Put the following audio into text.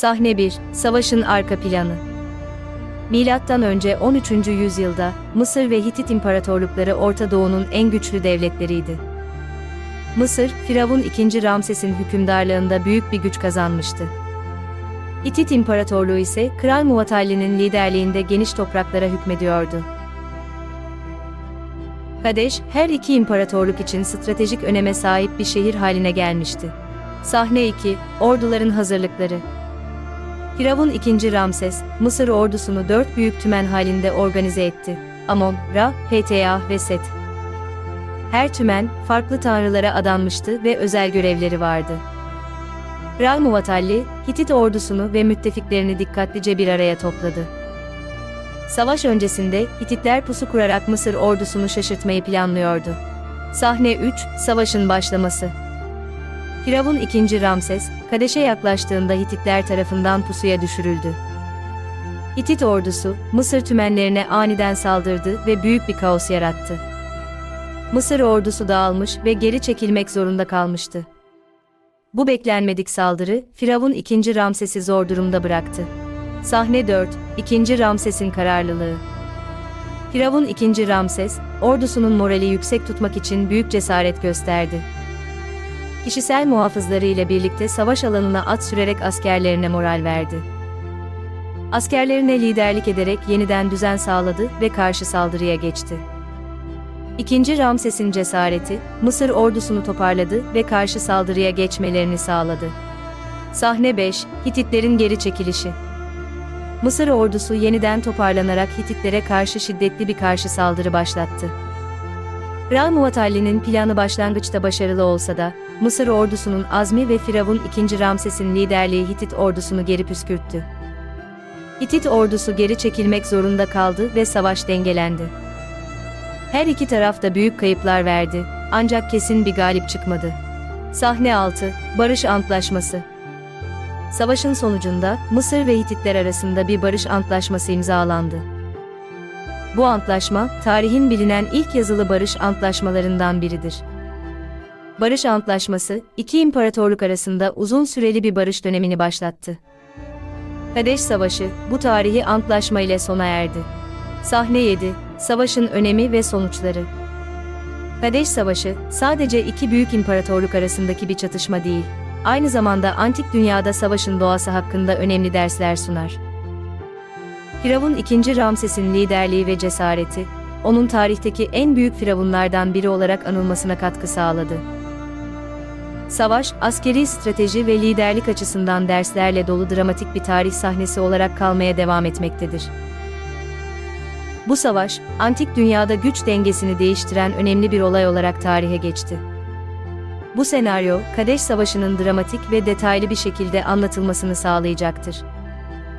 Sahne 1, Savaşın arka planı. Milattan önce 13. yüzyılda Mısır ve Hitit imparatorlukları Orta Doğu'nun en güçlü devletleriydi. Mısır, Firavun II. Ramses'in hükümdarlığında büyük bir güç kazanmıştı. Hitit İmparatorluğu ise Kral Muvatalli'nin liderliğinde geniş topraklara hükmediyordu. Kadeş, her iki imparatorluk için stratejik öneme sahip bir şehir haline gelmişti. Sahne 2, Orduların Hazırlıkları Firavun II. Ramses, Mısır ordusunu dört büyük tümen halinde organize etti. Amon, Ra, Ptah ve Set. Her tümen, farklı tanrılara adanmıştı ve özel görevleri vardı. Kral Muvatalli, Hitit ordusunu ve müttefiklerini dikkatlice bir araya topladı. Savaş öncesinde Hititler pusu kurarak Mısır ordusunu şaşırtmayı planlıyordu. Sahne 3, Savaşın başlaması. Firavun II. Ramses, Kadeş'e yaklaştığında Hititler tarafından pusuya düşürüldü. Hitit ordusu, Mısır tümenlerine aniden saldırdı ve büyük bir kaos yarattı. Mısır ordusu dağılmış ve geri çekilmek zorunda kalmıştı. Bu beklenmedik saldırı, Firavun II. Ramses'i zor durumda bıraktı. Sahne 4, II. Ramses'in kararlılığı. Firavun II. Ramses, ordusunun morali yüksek tutmak için büyük cesaret gösterdi. Kişisel muhafızlarıyla birlikte savaş alanına at sürerek askerlerine moral verdi. Askerlerine liderlik ederek yeniden düzen sağladı ve karşı saldırıya geçti. İkinci Ramses'in cesareti, Mısır ordusunu toparladı ve karşı saldırıya geçmelerini sağladı. Sahne 5, Hititlerin geri çekilişi. Mısır ordusu yeniden toparlanarak Hititlere karşı şiddetli bir karşı saldırı başlattı. Kral Muvatalli'nin planı başlangıçta başarılı olsa da, Mısır ordusunun azmi ve Firavun II. Ramses'in liderliği Hitit ordusunu geri püskürttü. Hitit ordusu geri çekilmek zorunda kaldı ve savaş dengelendi. Her iki taraf da büyük kayıplar verdi, ancak kesin bir galip çıkmadı. Sahne 6, Barış Antlaşması Savaşın sonucunda Mısır ve Hititler arasında bir barış antlaşması imzalandı. Bu antlaşma, tarihin bilinen ilk yazılı barış antlaşmalarından biridir. Barış Antlaşması, iki imparatorluk arasında uzun süreli bir barış dönemini başlattı. Kadeş Savaşı, bu tarihi antlaşma ile sona erdi. Sahne 7, Savaşın önemi ve sonuçları. Kadeş Savaşı, sadece iki büyük imparatorluk arasındaki bir çatışma değil, aynı zamanda antik dünyada savaşın doğası hakkında önemli dersler sunar. Firavun II. Ramses'in liderliği ve cesareti, onun tarihteki en büyük firavunlardan biri olarak anılmasına katkı sağladı. Savaş, askeri strateji ve liderlik açısından derslerle dolu dramatik bir tarih sahnesi olarak kalmaya devam etmektedir. Bu savaş, antik dünyada güç dengesini değiştiren önemli bir olay olarak tarihe geçti. Bu senaryo, Kadeş Savaşı'nın dramatik ve detaylı bir şekilde anlatılmasını sağlayacaktır.